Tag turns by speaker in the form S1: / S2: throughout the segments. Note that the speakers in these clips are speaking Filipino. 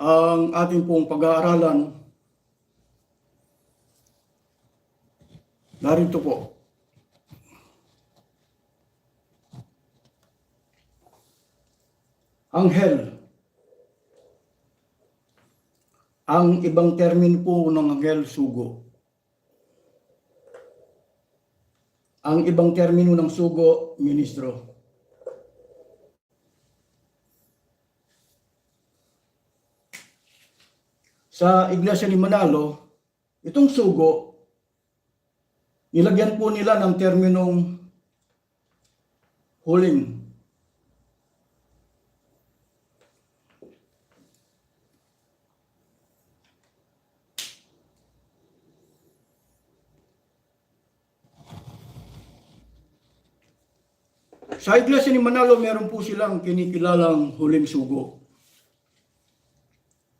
S1: ang ating pong pag-aaralan. Narito po. Anghel. Ang ibang termin po ng anghel, sugo. Ang ibang termino ng sugo, ministro. Sa Iglesia ni Manalo, itong sugo, nilagyan po nila ng terminong huling. Sa Iglesia ni Manalo, meron po silang kinikilalang huling sugo.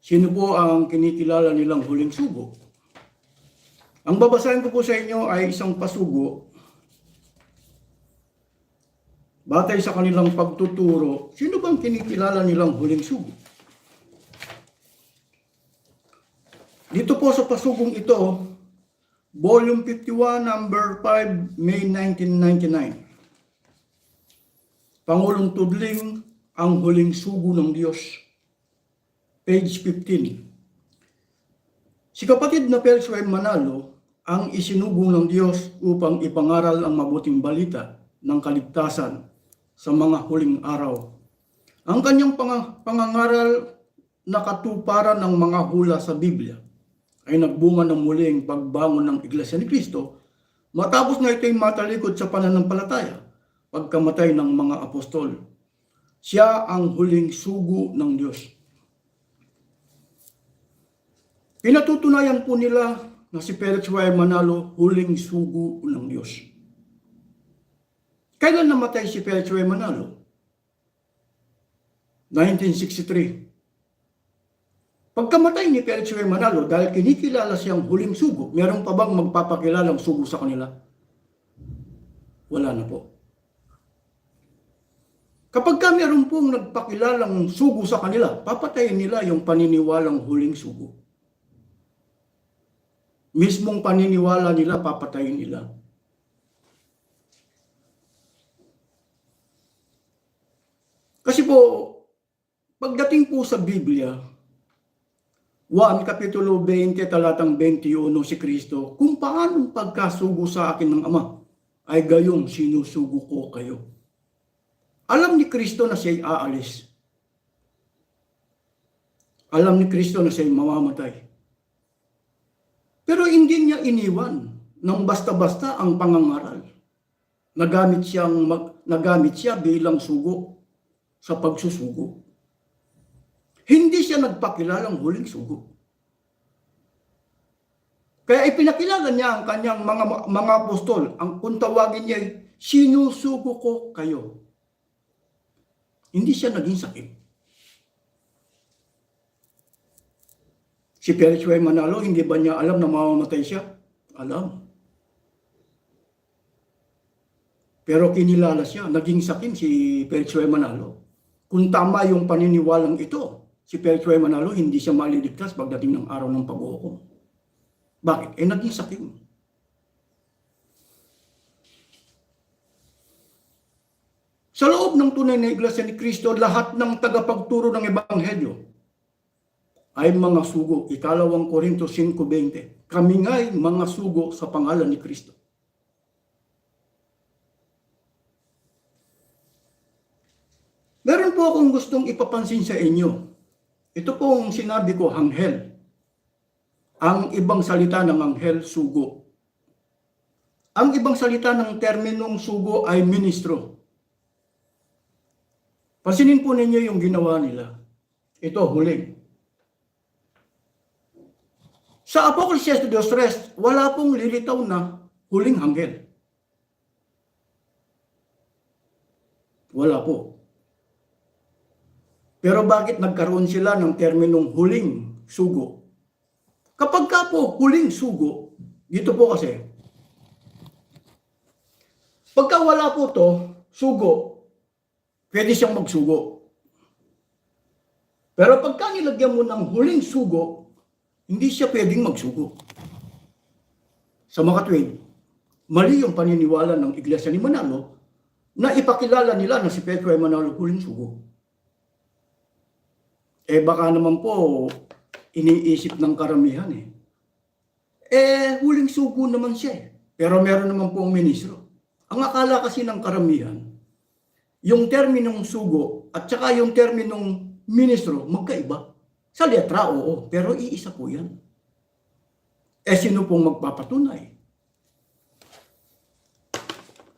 S1: Sino po ang kinikilala nilang huling sugo? Ang babasahin ko po sa inyo ay isang pasugo. Batay sa kanilang pagtuturo, sino bang kinikilala nilang huling sugo? Dito po sa pasugong ito, Volume 51, number 5, May 1999. Pangulong Tudling, ang huling sugo ng Diyos. Page 15. Si kapatid na Persuay Manalo ang isinugo ng Diyos upang ipangaral ang mabuting balita ng kaligtasan sa mga huling araw. Ang kanyang pang- pangangaral na katuparan ng mga hula sa Biblia ay nagbunga ng muling pagbangon ng Iglesia ni Kristo matapos na ito'y matalikod sa pananampalataya pagkamatay ng mga apostol. Siya ang huling sugo ng Diyos. Pinatutunayan po nila na si Felix Y. Manalo huling sugo ng Diyos. Kailan namatay si Felix Y. Manalo? 1963. Pagkamatay ni Felix Y. Manalo, dahil kinikilala siyang huling sugo, meron pa bang magpapakilalang sugo sa kanila? Wala na po. Kapag ka meron pong nagpakilalang sugo sa kanila, papatayin nila yung paniniwalang huling sugo. Mismong paniniwala nila, papatayin nila. Kasi po, pagdating po sa Biblia, 1 Kapitulo 20, talatang 21 si Kristo, kung paanong pagkasugo sa akin ng Ama, ay gayong sinusugo ko kayo. Alam ni Kristo na siya'y aalis. Alam ni Kristo na siya'y mamamatay. Pero hindi niya iniwan ng basta-basta ang pangangaral. Nagamit, siyang, mag- nagamit siya bilang sugo sa pagsusugo. Hindi siya nagpakilalang huling sugo. Kaya ipinakilala niya ang kanyang mga mga apostol. Ang kung tawagin niya, ay, sinusugo ko kayo. Hindi siya naging sakit. Si Felix Y. Manalo, hindi ba niya alam na mamamatay siya? Alam. Pero kinilala siya, naging sakim si Felix Y. Manalo. Kung tama yung paniniwalang ito, si Felix Y. Manalo hindi siya maliligtas pagdating ng araw ng pag-uukom. Bakit? Eh naging sakim. Sa loob ng tunay na iglesia ni Kristo, lahat ng tagapagturo ng Ebanghelyo ay mga sugo. Ikalawang Korinto 5.20. Kami nga'y mga sugo sa pangalan ni Kristo. Meron po akong gustong ipapansin sa inyo. Ito pong sinabi ko, hanghel. Ang ibang salita ng anghel, sugo. Ang ibang salita ng terminong sugo ay ministro. Pasinin po ninyo yung ginawa nila. Ito, huling. Sa de Stress, wala pong lilitaw na huling hanggel. Wala po. Pero bakit nagkaroon sila ng terminong huling sugo? Kapag ka po huling sugo, dito po kasi, pagka wala po to, sugo, pwede siyang magsugo. Pero pagka nilagyan mo ng huling sugo, hindi siya pwedeng magsugo. Sa mga tuwid, mali yung paniniwala ng Iglesia ni Manalo na ipakilala nila na si Pedro ay Manalo huling sugo. Eh baka naman po iniisip ng karamihan eh. Eh huling sugo naman siya eh. Pero meron naman pong ministro. Ang akala kasi ng karamihan, yung terminong sugo at saka yung terminong ministro magkaiba. Sa letra, oo, pero iisa po yan. Eh sino pong magpapatunay?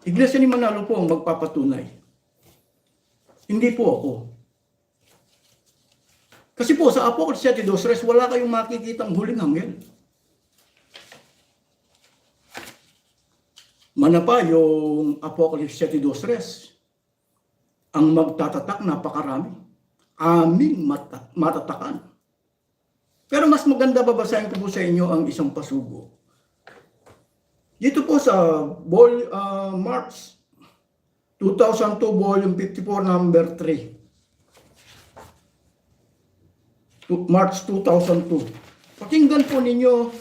S1: Iglesia ni Manalo po ang magpapatunay. Hindi po ako. Kasi po sa Apocalypse 7.2, wala kayong makikitang huling hangel. Manapa yung Apocalypse 7.2, ang magtatatak napakarami. Aming mata- matatakan. Pero mas maganda babasahin ko po sa inyo ang isang pasugo. Dito po sa vol, ah, March 2002, volume 54, number 3. To- March 2002. Pakinggan po ninyo.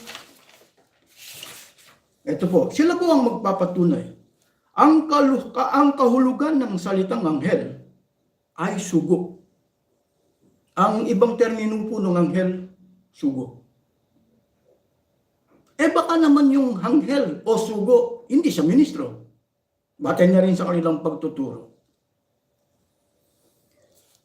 S1: Ito po, sila po ang magpapatunay. Ang, kalu- ka- ang kahulugan ng salitang anghel ay sugo. Ang ibang termino po ng anghel, sugo. Eh baka naman yung anghel o sugo, hindi siya ministro. Batay na rin sa kanilang pagtuturo.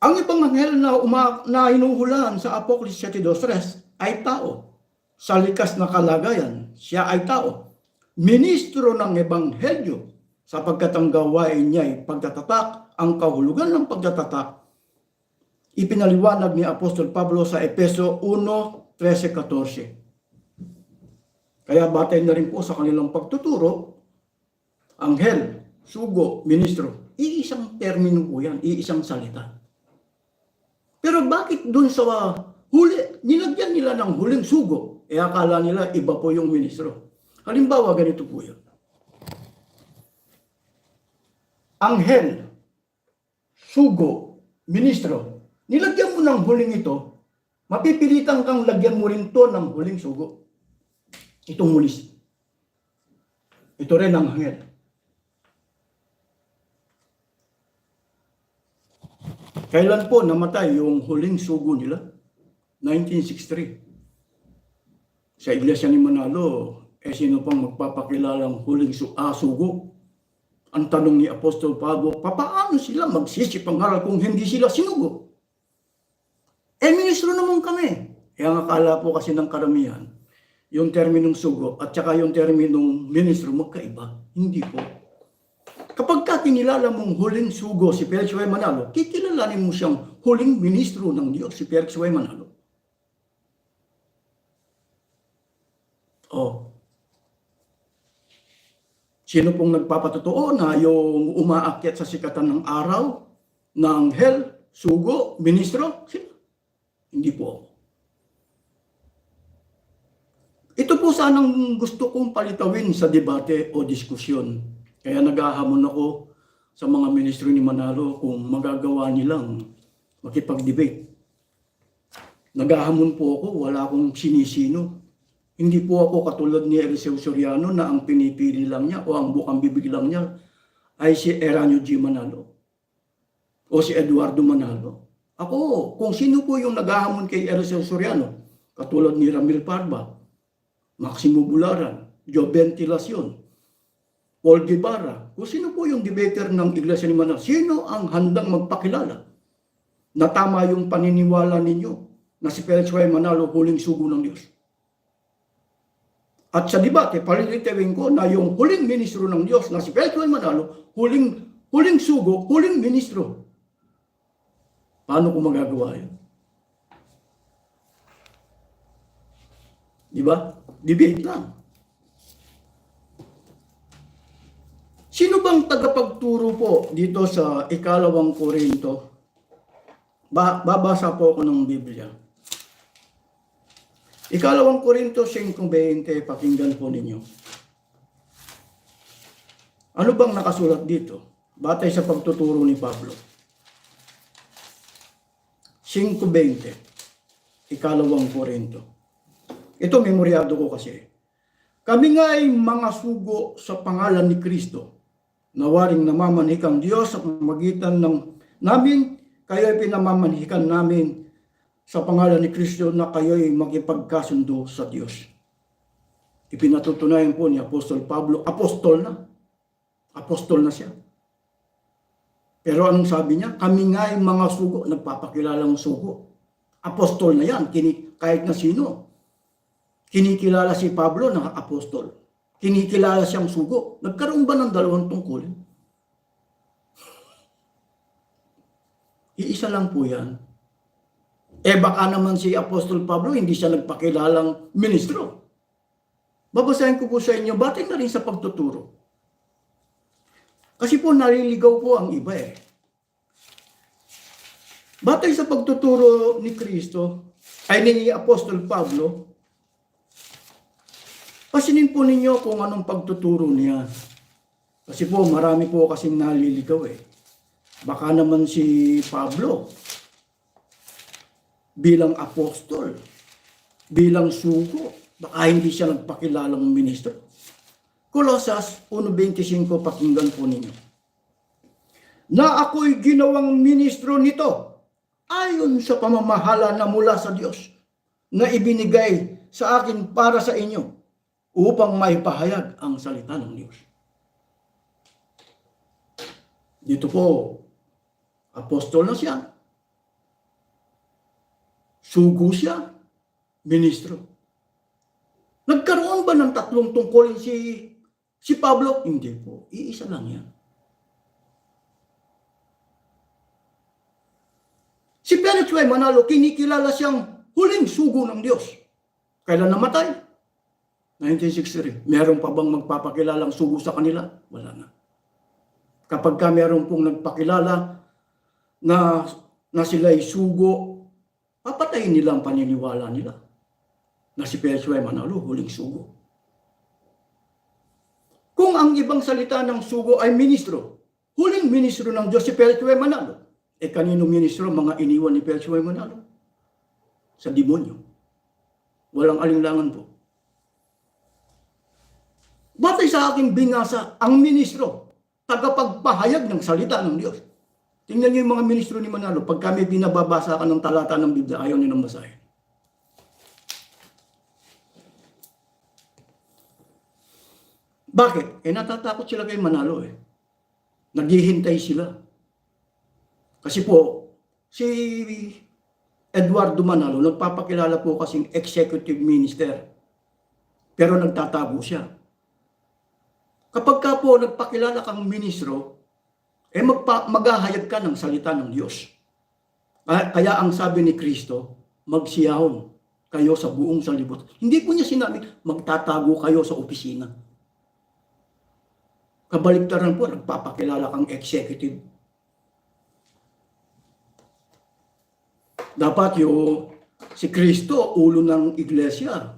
S1: Ang ibang anghel na, uma, na hinuhulaan sa Apocalypse 7.2 ay tao. Sa likas na kalagayan, siya ay tao. Ministro ng Ebanghelyo sapagkat ang gawain niya ay pagtatatak, ang kahulugan ng pagtatatak ipinaliwanag ni Apostol Pablo sa Epeso 1.13-14. Kaya batay na rin po sa kanilang pagtuturo, anghel, sugo, ministro, iisang termino po yan, iisang salita. Pero bakit dun sa huli, nilagyan nila ng huling sugo, eh akala nila iba po yung ministro. Halimbawa, ganito po yan. Anghel, sugo, ministro, nilagyan mo ng huling ito, mapipilitan kang lagyan mo rin to ng huling sugo. Itong mulis. Ito rin ang anghel. Kailan po namatay yung huling sugo nila? 1963. Sa iglesia ni Manalo, eh sino pang magpapakilalang huling su ah, sugo? Ang tanong ni Apostol Pablo, papaano sila magsisipangaral kung hindi sila sinugo? Eh, ministro naman kami. Kaya ang akala po kasi ng karamihan, yung terminong sugo at saka yung terminong ministro magkaiba. Hindi po. Kapag ka kinilala mong huling sugo si Felix Y. Manalo, kikilalanin mo siyang huling ministro ng Diyos si Felix Y. Manalo. Oh. Sino pong nagpapatotoo na yung umaakyat sa sikatan ng araw, ng hell, sugo, ministro? Sino? Hindi po ako. Ito po sanang gusto kong palitawin sa debate o diskusyon. Kaya naghahamon ako sa mga ministro ni Manalo kung magagawa nilang makipag-debate. Naghahamon po ako, wala akong sinisino. Hindi po ako katulad ni Eliseo Soriano na ang pinipili lang niya o ang bukang bibig lang niya ay si Eranio G. Manalo o si Eduardo Manalo. Ako, kung sino po yung naghahamon kay Eliseo Soriano, katulad ni Ramil Parba, Maximo Bularan, Joe Ventilacion, Paul Guevara, kung sino po yung debater ng Iglesia ni Manalo, sino ang handang magpakilala na tama yung paniniwala ninyo na si Felix Y. Manalo huling sugo ng Diyos. At sa debate, palilitawin ko na yung huling ministro ng Diyos na si Felix Y. Manalo, huling, huling sugo, huling ministro. Paano ko magagawa yun? Di ba? Debate lang. Sino bang tagapagturo po dito sa ikalawang Korinto? Ba babasa po ako ng Biblia. Ikalawang Korinto 5.20, pakinggan po ninyo. Ano bang nakasulat dito? Batay sa pagtuturo ni Pablo. 5.20, ikalawang Korinto. Ito, memoryado ko kasi. Kami nga ay mga sugo sa pangalan ni Kristo, nawaring namamanhikang Diyos sa pamagitan ng namin, kayo ay pinamamanhikan namin sa pangalan ni Kristo na kayo ay magipagkasundo sa Diyos. Ipinatutunayan po ni Apostol Pablo, apostol na. Apostol na siya. Pero anong sabi niya? Kami nga ay mga sugo, nagpapakilalang sugo. Apostol na yan, kahit na sino. Kinikilala si Pablo na apostol. Kinikilala siyang sugo. Nagkaroon ba ng dalawang tungkulin? Iisa lang po yan. Eh baka naman si Apostol Pablo hindi siya nagpakilalang ministro. Babasahin ko po sa inyo, batay na rin sa pagtuturo. Kasi po naliligaw po ang iba eh. Batay sa pagtuturo ni Kristo, ay ni Apostol Pablo, pasinin po ninyo kung anong pagtuturo niya. Kasi po marami po kasing naliligaw eh. Baka naman si Pablo, bilang apostol, bilang sugo, baka hindi siya nagpakilalang ministro. Colossus 1.25, pakinggan po ninyo. Na ako'y ginawang ministro nito, ayon sa pamamahala na mula sa Diyos, na ibinigay sa akin para sa inyo, upang maipahayag ang salita ng Diyos. Dito po, apostol na siya, Sugo siya, ministro. Nagkaroon ba ng tatlong tungkulin si si Pablo? Hindi po. Iisa lang yan. Si Y. Manalo, kinikilala siyang huling sugo ng Diyos. Kailan namatay? 1963. Meron pa bang magpapakilalang sugo sa kanila? Wala na. Kapag ka meron pong nagpakilala na, na sila'y sugo papatayin nila ang paniniwala nila na si Persue Manalo huling sugo. Kung ang ibang salita ng sugo ay ministro, huling ministro ng Diyos si Persue Manalo, eh kanino ministro mga iniwan ni Persue Manalo? Sa demonyo. Walang alinlangan po. Batay sa aking binasa, ang ministro, tagapagpahayag ng salita ng Diyos. Tingnan niyo yung mga ministro ni Manalo, pag kami binababasa ka ng talata ng Biblia, ayaw nilang basahin. Bakit? Eh natatakot sila kay Manalo eh. Naghihintay sila. Kasi po, si Eduardo Manalo, nagpapakilala po kasing executive minister. Pero nagtatago siya. Kapag ka po nagpakilala kang ministro, eh magpa, maghahayag ka ng salita ng Diyos. Kaya, ang sabi ni Kristo, magsiyahon kayo sa buong salibot. Hindi po niya sinabi, magtatago kayo sa opisina. Kabaligtaran po, nagpapakilala kang executive. Dapat yung si Kristo, ulo ng iglesia.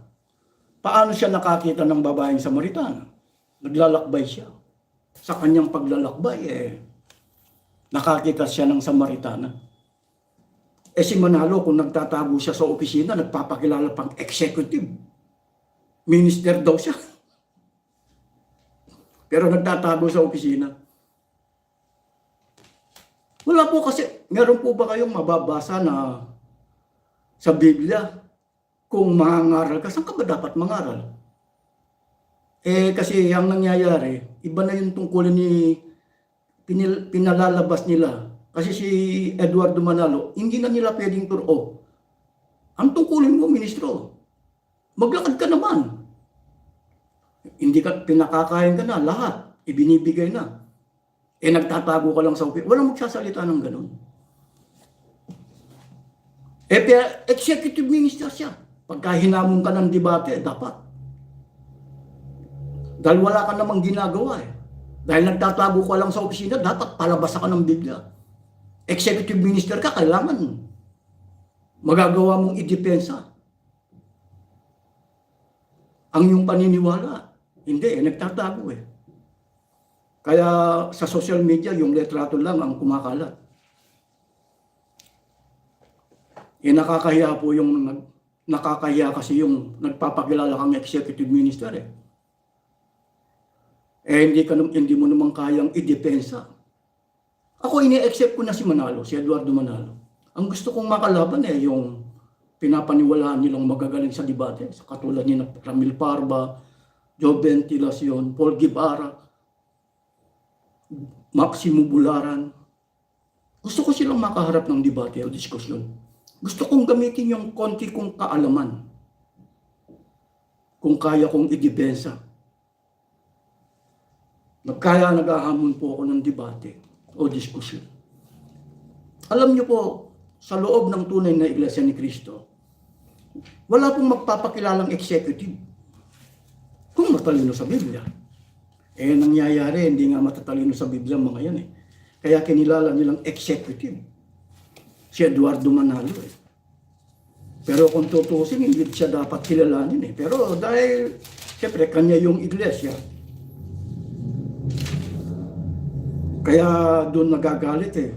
S1: Paano siya nakakita ng babaeng Samaritan? Naglalakbay siya. Sa kanyang paglalakbay, eh, nakakita siya ng Samaritana. Eh si Manalo, kung nagtatago siya sa opisina, nagpapakilala pang executive. Minister daw siya. Pero nagtatago sa opisina. Wala po kasi, meron po ba kayong mababasa na sa Biblia, kung mangangaral ka, saan ka ba dapat mangaral? Eh kasi ang nangyayari, iba na yung tungkulin ni pinil, pinalalabas nila. Kasi si Eduardo Manalo, hindi na nila pwedeng turo. Ang tungkulin mo, ministro, maglakad ka naman. Hindi ka, pinakakain ka na, lahat. Ibinibigay na. Eh, nagtatago ka lang sa upi. Walang magsasalita ng ganun. Eh, executive minister siya. Pagka hinamon ka ng debate, dapat. Dahil wala ka namang ginagawa eh. Dahil nagtatago ka lang sa opisina, dapat palabas ka ng Biblia. Executive minister ka, kailangan magagawa mong idepensa. Ang iyong paniniwala. Hindi, eh, nagtatago eh. Kaya sa social media, yung letrato lang ang kumakalat. Eh nakakahiya po yung nakakahiya kasi yung nagpapakilala kang executive minister eh. Eh hindi, ka, hindi mo naman kayang idepensa. Ako ini-accept ko na si Manalo, si Eduardo Manalo. Ang gusto kong makalaban eh yung pinapaniwalaan nilang magagaling sa debate. Sa katulad ni Ramil Parba, Joe Ventilacion, Paul Gibara, Maximo Bularan. Gusto ko silang makaharap ng debate o diskusyon. Gusto kong gamitin yung konti kong kaalaman. Kung kaya kong idepensa. Nagkaya naghahamon po ako ng debate o diskusyon. Alam niyo po, sa loob ng tunay na Iglesia ni Cristo, wala pong magpapakilalang executive kung matalino sa Biblia. Eh, nangyayari, hindi nga matatalino sa Biblia mga yan eh. Kaya kinilala nilang executive. Si Eduardo Manalo eh. Pero kung tutusin, hindi siya dapat kilalanin eh. Pero dahil, siyempre, kanya yung iglesia. Kaya doon nagagalit eh.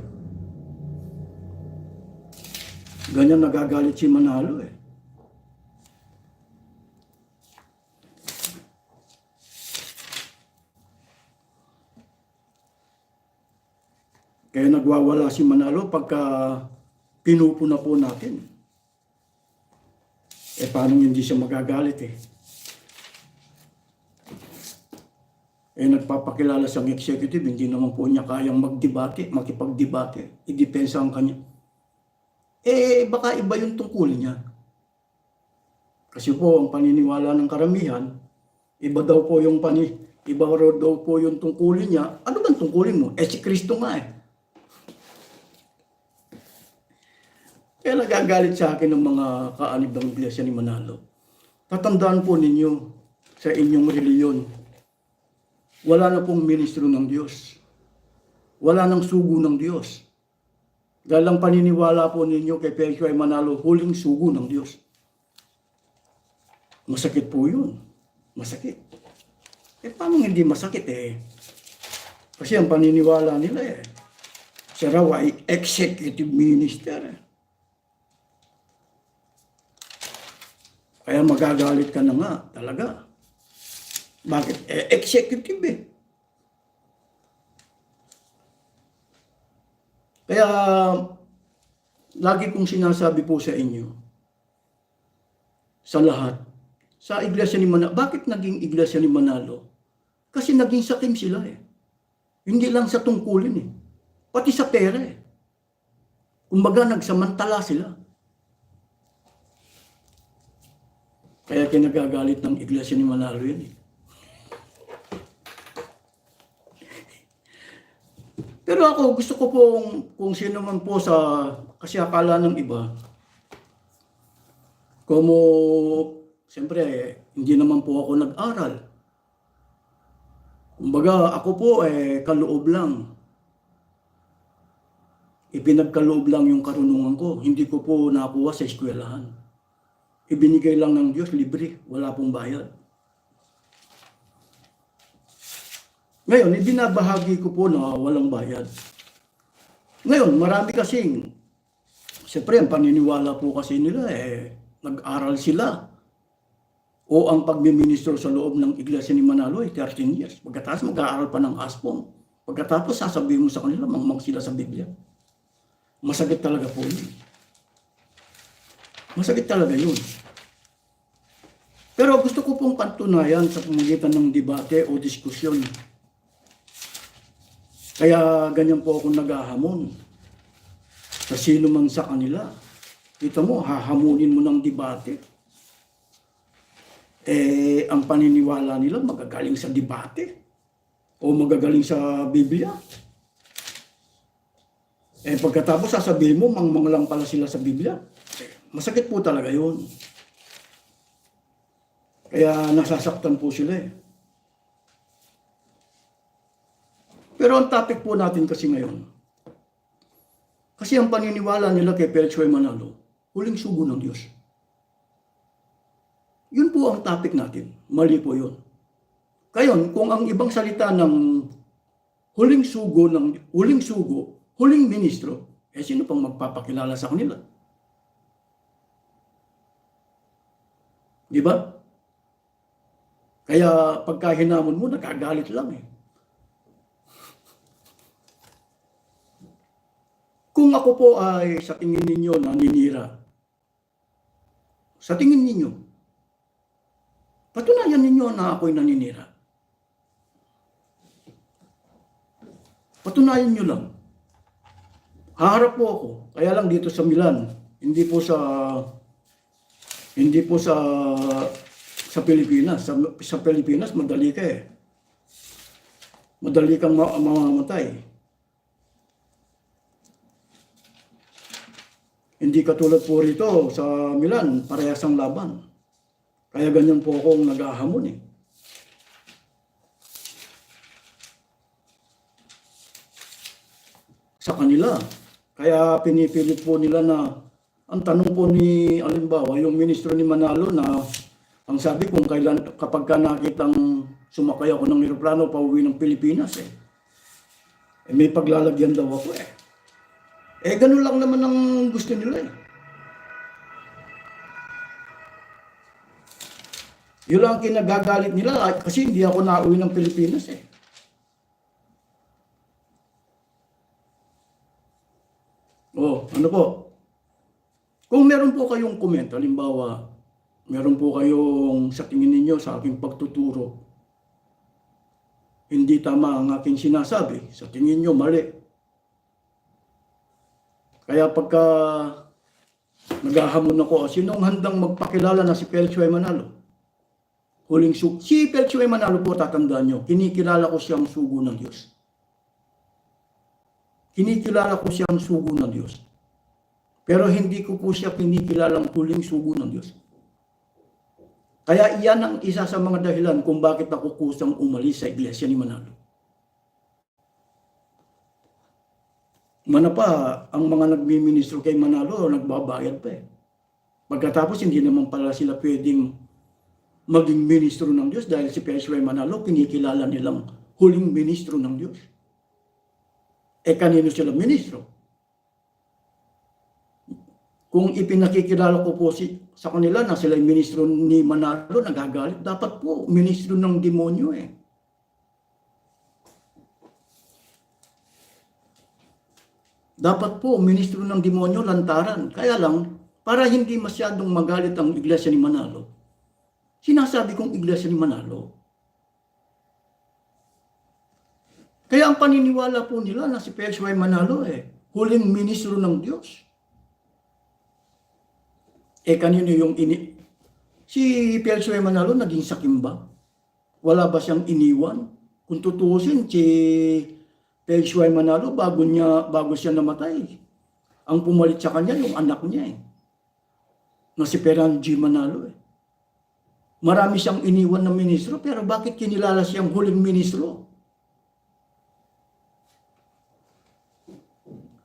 S1: Ganyan nagagalit si Manalo eh. Kaya nagwawala si Manalo pagka pinupo na po natin. Eh paano hindi siya magagalit eh? Eh nagpapakilala siyang executive, hindi naman po niya kayang magdebate, makipagdebate, idepensa ang kanya. Eh baka iba yung tungkulin niya. Kasi po ang paniniwala ng karamihan, iba daw po yung pani, iba daw po yung tungkulin niya. Ano bang tungkulin mo? Eh si Kristo nga eh. Kaya nagagalit sa akin ng mga kaanib ng iglesia ni Manalo. Tatandaan po ninyo sa inyong reliyon, wala na pong ministro ng Diyos. Wala nang sugo ng Diyos. Dahil ang paniniwala po ninyo kay Percio ay Manalo, huling sugo ng Diyos. Masakit po yun. Masakit. Eh paano hindi masakit eh? Kasi ang paniniwala nila eh, siya raw ay executive minister eh. Kaya magagalit ka na nga, talaga. Bakit? Eh, executive eh. Kaya, lagi kong sinasabi po sa inyo, sa lahat, sa iglesia ni Manalo, bakit naging iglesia ni Manalo? Kasi naging sakim sila eh. Hindi lang sa tungkulin eh. Pati sa pera eh. Kumbaga, nagsamantala sila. Kaya kinagagalit ng iglesia ni Manalo yun eh. Pero ako, gusto ko pong, kung sino man po sa, kasi akala ng iba, como, siyempre, hindi naman po ako nag-aral. Kumbaga, ako po, eh, kaloob lang. Ipinagkaloob lang yung karunungan ko. Hindi ko po nakuha sa eskwelahan. Ibinigay lang ng Diyos, libre, wala pong bayad. Ngayon, ibinabahagi ko po na walang bayad. Ngayon, marami kasing, siyempre, ang paniniwala po kasi nila, eh, nag-aral sila. O ang pagmiministro sa loob ng iglesia ni Manalo ay 13 years. Pagkatapos mag-aaral pa ng ASPOM. Pagkatapos sasabihin mo sa kanila, mangmang sila sa Biblia. Masakit talaga po yun. Masakit talaga yun. Pero gusto ko pong patunayan sa pamagitan ng debate o diskusyon. Kaya ganyan po ako naghahamon sa sino man sa kanila. Kita mo, hahamunin mo ng debate. Eh, ang paniniwala nila magagaling sa debate o magagaling sa Biblia. Eh, pagkatapos sasabihin mo, mangmang lang pala sila sa Biblia. Masakit po talaga yun. Kaya nasasaktan po sila eh. Pero ang topic po natin kasi ngayon, kasi ang paniniwala nila kay Pelchoy Manalo, huling sugo ng Diyos. Yun po ang topic natin. Mali po yun. Kayon, kung ang ibang salita ng huling sugo ng huling sugo, huling ministro, eh sino pang magpapakilala sa kanila? Di ba? Kaya pagka hinamon mo, nagagalit lang eh. Kung ako po ay sa tingin ninyo naninira, sa tingin ninyo, patunayan ninyo na ako'y naninira. Patunayan nyo lang. Haharap po ako. Kaya lang dito sa Milan, hindi po sa hindi po sa sa Pilipinas. Sa, sa Pilipinas, madali ka eh. Madali kang ma- mamamatay. Hindi katulad po rito sa Milan, parehas ang laban. Kaya ganyan po akong nag-ahamon eh. Sa kanila. Kaya pinipilit po nila na ang tanong po ni alimbawa yung ministro ni Manalo na ang sabi kung kailan kapag ka nakitang sumakay ako ng eroplano pauwi ng Pilipinas eh. eh may paglalagyan daw ako eh. Eh ganun lang naman ang gusto nila eh. Yun lang ang kinagagalit nila ah, kasi hindi ako nauwi ng Pilipinas eh. Oh, ano po? Kung meron po kayong comment, halimbawa, meron po kayong sa tingin ninyo sa aking pagtuturo, hindi tama ang aking sinasabi, sa tingin nyo mali. Kaya pagka naghahamon ako, sinong handang magpakilala na si Pelchoy Manalo? Huling su si Pelchoy Manalo po, tatandaan nyo, kinikilala ko siyang sugo ng Diyos. Kinikilala ko siyang sugo ng Diyos. Pero hindi ko po siya kinikilalang huling sugo ng Diyos. Kaya iyan ang isa sa mga dahilan kung bakit ako kusang umalis sa iglesia ni Manalo. Mana pa, ang mga nagmi-ministro kay Manalo, nagbabayad pa eh. Pagkatapos, hindi naman pala sila pwedeng maging ministro ng Diyos dahil si Pershway Manalo, kinikilala nilang huling ministro ng Diyos. Eh kanino sila ministro? Kung ipinakikilala ko po si, sa kanila na sila ministro ni Manalo, nagagalit. Dapat po, ministro ng demonyo eh. Dapat po, ministro ng demonyo, lantaran. Kaya lang, para hindi masyadong magalit ang iglesia ni Manalo, sinasabi kong iglesia ni Manalo, Kaya ang paniniwala po nila na si Pershway Manalo eh, huling ministro ng Diyos. Eh kanino yung ini... Si Pershway Manalo naging sakimba? Wala ba siyang iniwan? Kung tutusin, si Pershway Manalo bago, niya, bago siya namatay, ang pumalit sa kanya yung anak niya eh. Na si Peran G. Manalo eh. Marami siyang iniwan na ministro, pero bakit kinilala siyang huling ministro?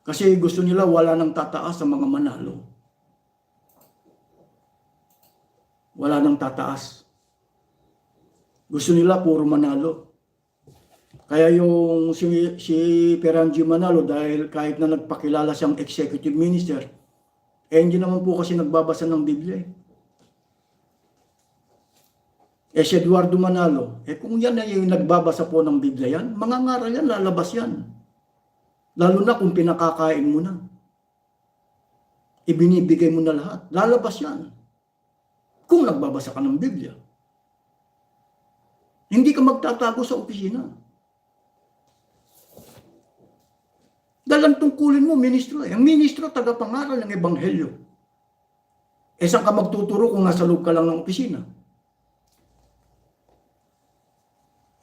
S1: Kasi gusto nila wala nang tataas sa mga manalo. Wala nang tataas. Gusto nila puro manalo. Kaya yung si, si Peranji Manalo dahil kahit na nagpakilala siyang executive minister, eh hindi naman po kasi nagbabasa ng Biblia eh. Eh si Eduardo Manalo, eh kung yan ay yung nagbabasa po ng Biblia yan, mga ngaral yan, lalabas yan. Lalo na kung pinakakain mo na. Ibinibigay mo na lahat. Lalabas yan. Kung nagbabasa ka ng Biblia. Hindi ka magtatago sa opisina. Dahil tungkulin mo, ministro. Eh. Ang ministro, tagapangaral ng Ebanghelyo. Eh, saan ka magtuturo kung nasa loob ka lang ng opisina?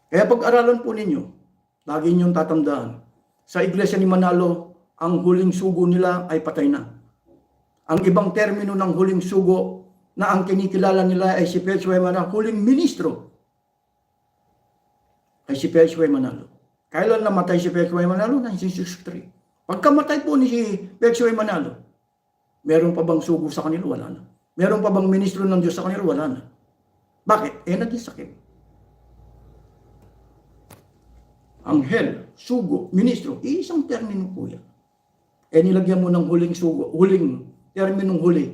S1: Kaya pag-aralan po ninyo, lagi niyong tatandaan, sa iglesia ni Manalo, ang huling sugo nila ay patay na. Ang ibang termino ng huling sugo na ang kinikilala nila ay si Pelchway Manalo, huling ministro ay si Pelchway Manalo. Kailan namatay si Pelchway Manalo? 1963. Pagkamatay po ni si Pelchway Manalo, meron pa bang sugo sa kanila? Wala na. Meron pa bang ministro ng Diyos sa kanila? Wala na. Bakit? Eh, naging sakit. anghel, sugo, ministro, isang termino po yan. Eh nilagyan mo ng huling sugo, huling terminong huli,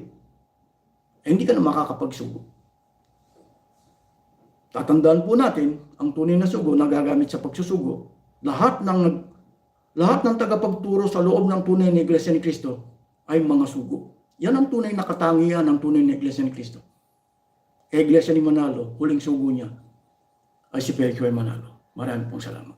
S1: eh, hindi ka na makakapagsugo. tatandaan po natin, ang tunay na sugo na gagamit sa pagsusugo, lahat ng lahat ng tagapagturo sa loob ng tunay na Iglesia ni Cristo ay mga sugo. Yan ang tunay na katangian ng tunay na Iglesia ni Cristo. Eh, Iglesia ni Manalo, huling sugo niya ay si Perchoy Manalo. Maraming pong salamat.